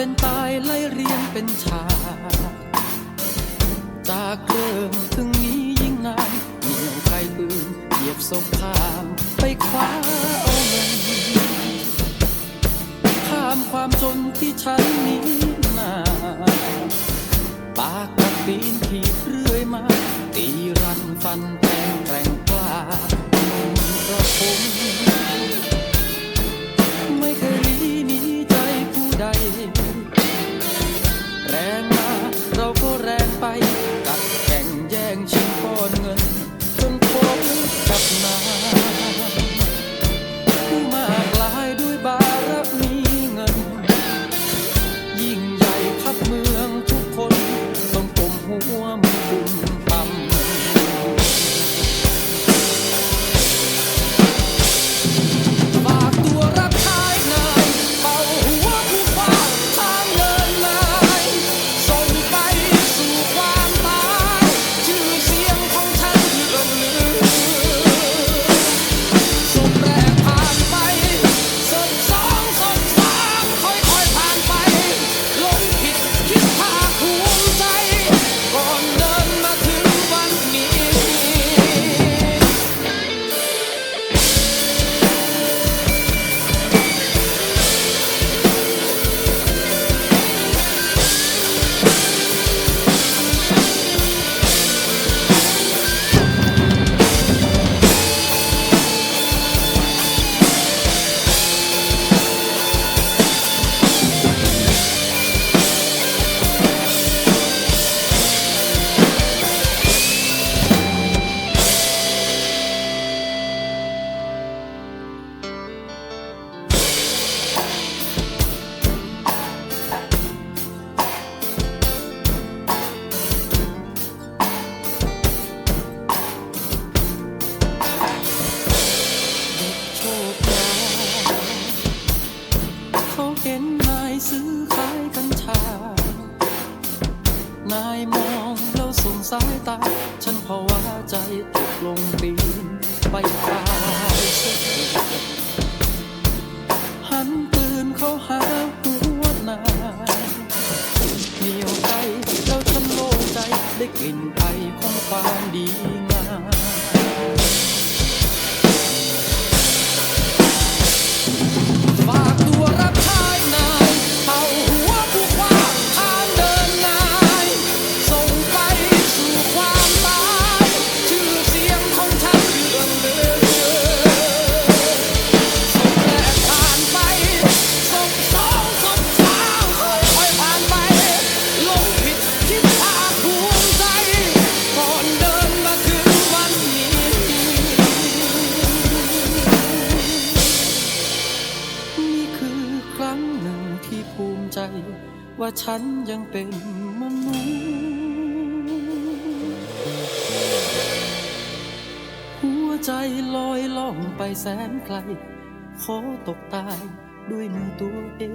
เป็นตายไล่เรียงเป็นฉาก จากเริ่มถึงนี้ยิ่งนานเหนียวใครอื่นเหยียบศพข้ามไปคว้าเอาเงินข้ามความจนที่ฉันนี้นาปากกับปีนถีบเรื่อยมา ตีรันฟันแทงแกร่งกล้าหนุ่มกระผม องแล้วส่งสายตา ฉันภาวะใจตกลงปีนไปตายหันปืนเข้าหาหัวนายเหนียวใจแล้วฉันโล่งใจได้กลิ่นไอของความดี ว่าฉันยังเป็นมนุษย์หัวใจลอยล่องไปแสนไกล ขอตกตายด้วยมือตัวเอง